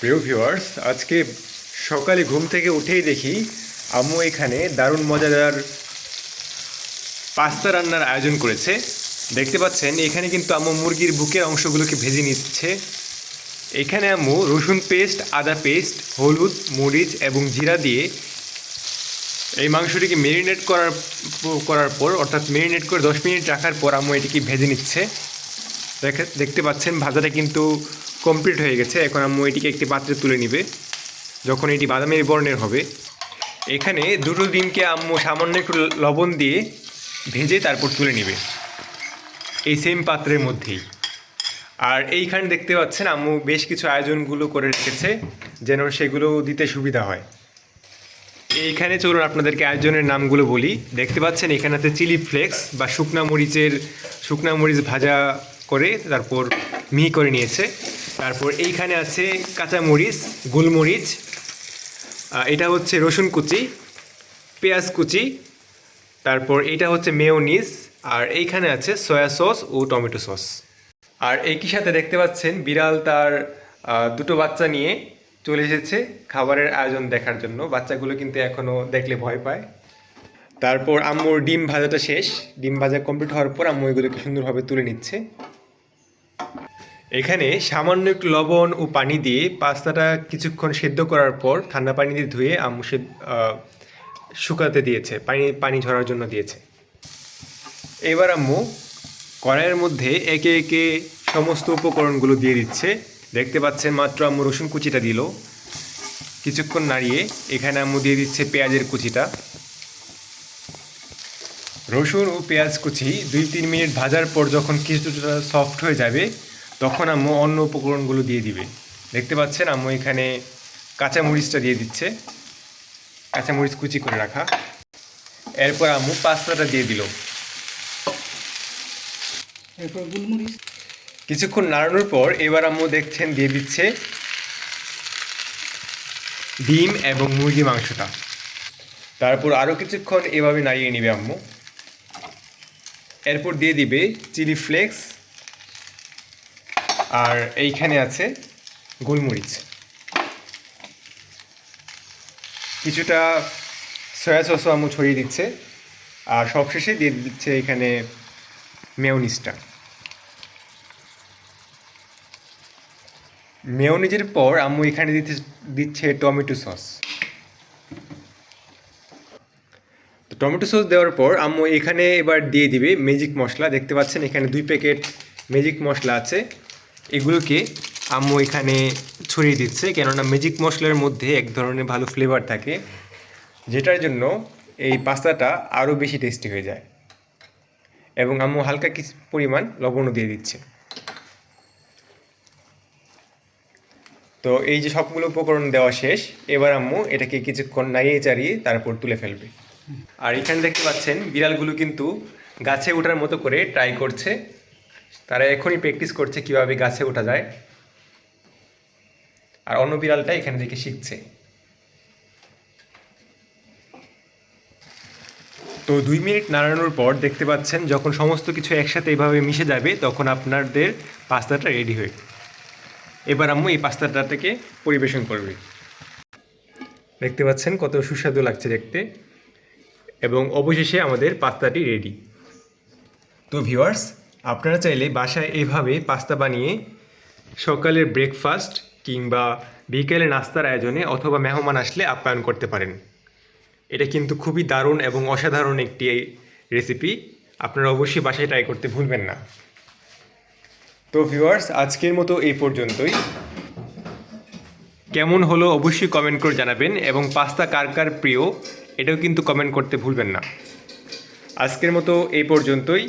প্রিয় ভিউয়ার্স আজকে সকালে ঘুম থেকে উঠেই দেখি আম্মু এখানে দারুণ মজাদার পাস্তা রান্নার আয়োজন করেছে। দেখতে পাচ্ছেন, এখানে কিন্তু আম্মু মুরগির বুকের অংশগুলোকে ভেজে নিচ্ছে। এখানে আম্মু রসুন পেস্ট, আদা পেস্ট, হলুদ, মরিচ এবং জিরা দিয়ে এই মাংসটিকে মেরিনেট করার করার পর, অর্থাৎ মেরিনেট করে দশ মিনিট রাখার পর আম্মু এটিকে ভেজে নিচ্ছে। দেখে দেখতে পাচ্ছেন, ভাজাটা কিন্তু কমপ্লিট হয়ে গেছে। এখন আম্মু এটিকে একটি পাত্রে তুলে নিবে। যখন এটি বাদামের বর্ণের হবে, এখানে দুটো ডিমকে আম্মু সামান্য একটু লবণ দিয়ে ভেজে তারপর তুলে নেবে। এই সেম পাত্রের মধ্যেই। আর এইখানে দেখতে পাচ্ছেন আম্মু বেশ কিছু আয়োজনগুলো করে রেখেছে, যেন সেগুলো দিতে সুবিধা হয়। এইখানে চলুন আপনাদেরকে আয়োজনের নামগুলো বলি। দেখতে পাচ্ছেন এখানে আছে চিলি ফ্লেক্স বা শুকনা মরিচের, শুকনা মরিচ ভাজা করে তারপর মিহি করে নিয়েছে। তারপর এইখানে আছে কাঁচা মরিচ গোলমরিচ এটা হচ্ছে রসুন কুচি, পেঁয়াজ কুচি, তারপর এটা হচ্ছে মেয়োনিজ, আর এইখানে আছে সয়া সস ও টমেটো সস। আর একই সাথে দেখতে পাচ্ছেন, বিড়াল তার দুটো বাচ্চা নিয়ে চলে এসেছে খাবারের আয়োজন দেখার জন্য। বাচ্চাগুলো কিন্তু এখনও দেখলে ভয় পায়। তারপর আম্মুর ডিম ভাজাটা শেষ। ডিম ভাজা কমপ্লিট হওয়ার পর আম্মু এগুলোকে সুন্দরভাবে তুলে নিচ্ছে। এখানে সামান্য একটু লবণ ও পানি দিয়ে পাস্তাটা কিছুক্ষণ সেদ্ধ করার পর ঠান্ডা পানি দিয়ে ধুয়ে আম্মু সে শুকাতে দিয়েছে, পানি পানি ঝরার জন্য দিয়েছে। এবার আম্মু কড়াইয়ের মধ্যে একে একে সমস্ত উপকরণগুলো দিয়ে দিচ্ছে। দেখতে পাচ্ছেন মাত্র আম্মু রসুন কুচিটা দিল। কিছুক্ষণ নাড়িয়ে এখানে আম্মু দিয়ে দিচ্ছে পেঁয়াজের কুচিটা। রসুন ও পেঁয়াজ কুচি দুই তিন মিনিট ভাজার পর যখন কিছুটা সফট হয়ে যাবে তখন আম্মু অন্য উপকরণগুলো দিয়ে দিবে। দেখতে পাচ্ছেন আম্মু এখানে কাঁচা মরিচটা দিয়ে দিচ্ছে। কাঁচা মরিচ কুচি করে রাখা। এরপর আম্মু পাস্তাটা দিয়ে দিল। এরপর গোলমরিচ। কিছুক্ষণ নাড়ানোর পর এবার আম্মু দেখছেন দিয়ে দিচ্ছে ডিম এবং মুরগি মাংসটা। তারপর আরও কিছুক্ষণ এভাবে নাড়িয়ে নেবে আম্মু। এরপর দিয়ে দিবে চিলি ফ্লেক্স। আর এইখানে আছে গোলমরিচ। কিছুটা সয়া সসও আম্মু ছড়িয়ে দিচ্ছে, আর সবশেষে দিয়ে দিচ্ছে এখানে মেয়নিজটা। মেয়নিজের পর আম্মু এখানে দিতে দিচ্ছে টমেটো সস। তো টমেটো সস দেওয়ার পর আম্মু এখানে এবার দিয়ে দিবে ম্যাজিক মশলা। দেখতে পাচ্ছেন এখানে দুই প্যাকেট ম্যাজিক মশলা আছে। এগুলোকে আম্মু এখানে ছড়িয়ে দিচ্ছে, কেননা ম্যাজিক মশলার মধ্যে এক ধরনের ভালো ফ্লেভার থাকে, যেটার জন্য এই পাস্তাটা আরও বেশি টেস্টি হয়ে যায়। এবং আম্মু হালকা কিছু পরিমাণ লবণও দিয়ে দিচ্ছে। তো এই যে সবগুলো উপকরণ দেওয়া শেষ, এবার আম্মু এটাকে কিছুক্ষণ নাড়িয়ে চাড়িয়ে তারপর তুলে ফেলবে। আর এখানে দেখতে পাচ্ছেন, বিড়ালগুলো কিন্তু গাছে ওঠার মতো করে ট্রাই করছে। তারা এখনই প্র্যাকটিস করছে কীভাবে গাছে ওঠা যায়। আর অন্য বিড়ালটা এখানে দেখে শিখছে। তো দুই মিনিট নাড়ানোর পর দেখতে পাচ্ছেন, যখন সমস্ত কিছু একসাথে এভাবে মিশে যাবে, তখন আপনাদের পাস্তাটা রেডি হয়ে এবার আম্মু এই পাস্তাটাকে পরিবেশন করবে। দেখতে পাচ্ছেন কত সুস্বাদু লাগছে দেখতে। এবং অবশেষে আমাদের পাস্তাটি রেডি তো ভিউয়ার্স আপনারা চাইলে বাসায় এভাবে পাস্তা বানিয়ে সকালের ব্রেকফাস্ট কিংবা বিকেলে নাস্তার আয়োজনে অথবা মেহমান আসলে আপ্যায়ন করতে পারেন। এটা কিন্তু খুবই দারুণ এবং অসাধারণ একটি রেসিপি আপনারা অবশ্যই বাসায় ট্রাই করতে ভুলবেন না। তো ভিউয়ার্স আজকের মতো এই পর্যন্তই। কেমন হলো অবশ্যই কমেন্ট করে জানাবেন এবং পাস্তা কার কার প্রিয়, এটাও কিন্তু কমেন্ট করতে ভুলবেন না। আজকের মতো এই পর্যন্তই।